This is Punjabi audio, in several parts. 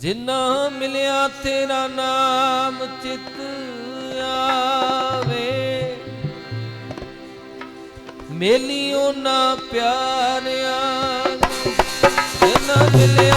ਜਿੰਨਾ ਮਿਲਿਆ ਤੇਰਾ ਨਾਮ ਚਿਤ ਆਵੇ। ਮੇਲੀ ਉਹਨਾਂ ਪਿਆਰਿਆ ਜਿਨਾ ਮਿਲਿਆ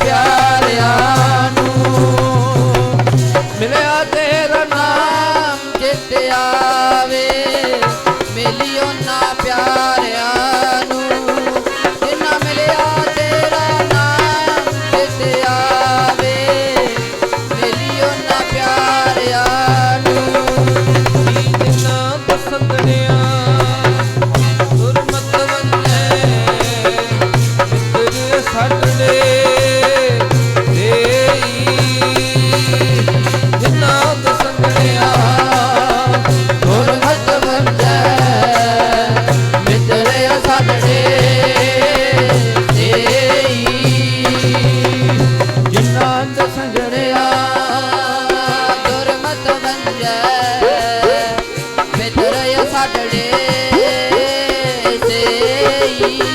प्यार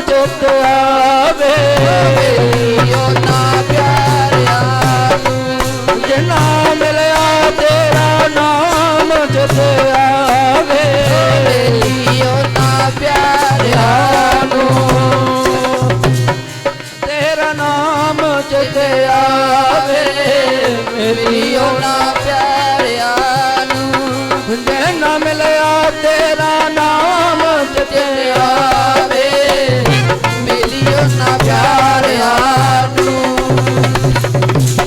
ਦੁੱਖ ਆਵੇ। ਓ ਨਾ ਪਿਆਰਿਆ ਤੂੰ ਜਿਨਾ ਮਿਲਿਆ ਤੇਰਾ ਨਾਮ ਜਦ ਆਵੇ। ਓ ਨਾ ਪਿਆਰਿਆ ਤੇਰਾ ਨਾਮ ਜਦ ਆਵੇ। ਮੇਰੀ ਓ ਨਾ ਪਿਆਰਿਆ ਨੂੰ ਜਿਨਾ ਮਿਲਿਆ ਤੇਰਾ